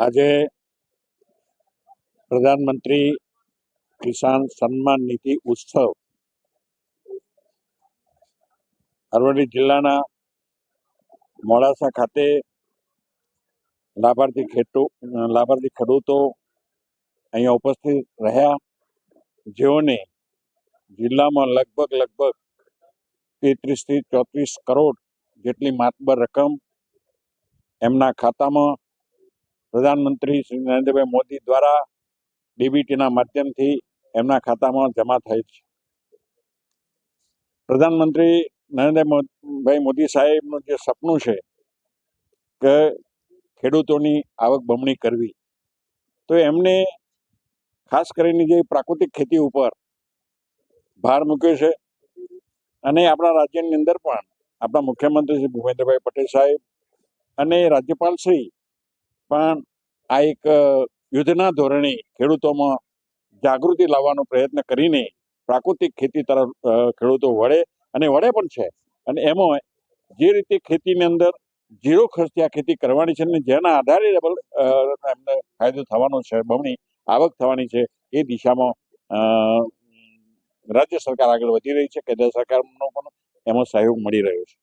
આજે પ્રધાનમંત્રી કિસાન સન્માન નિધિ ઉત્સવ અરવલ્લી જિલ્લાના મોડાસા ખાતે લાભાર્થી ખેડૂ લાભાર્થી ખેડૂતો અહીંયા ઉપસ્થિત રહ્યા. જેઓને જિલ્લામાં લગભગ લગભગ તેત્રીસથી ચોત્રીસ કરોડ જેટલી માતબર રકમ એમના ખાતામાં પ્રધાનમંત્રી શ્રી નરેન્દ્રભાઈ મોદી દ્વારા ડીબીટીના માધ્યમથી એમના ખાતામાં જમા થાય છે. પ્રધાનમંત્રી નરેન્દ્રભાઈ મોદી સાહેબનું જે સપનું છે કે ખેડૂતોની આવક બમણી કરવી. તો એમને ખાસ કરીને જે પ્રાકૃતિક ખેતી ઉપર ભાર મૂક્યો છે અને આપણા રાજ્યની અંદર પણ આપણા મુખ્યમંત્રી શ્રી ભૂપેન્દ્રભાઈ પટેલ સાહેબ અને રાજ્યપાલ શ્રી પણ આ એક યુદ્ધના ધોરણે ખેડૂતોમાં જાગૃતિ લાવવાનો પ્રયત્ન કરીને પ્રાકૃતિક ખેતી તરફ ખેડૂતો વળે અને વળે પણ છે. અને એમાં જે રીતે ખેતીની અંદર ઝીરો ખર્ચે આ ખેતી કરવાની છે અને જેના આધારે ડબલ એમને ફાયદો થવાનો છે, બમણી આવક થવાની છે, એ દિશામાં રાજ્ય સરકાર આગળ વધી રહી છે, કેન્દ્ર સરકારનો પણ એમાં સહયોગ મળી રહ્યો છે.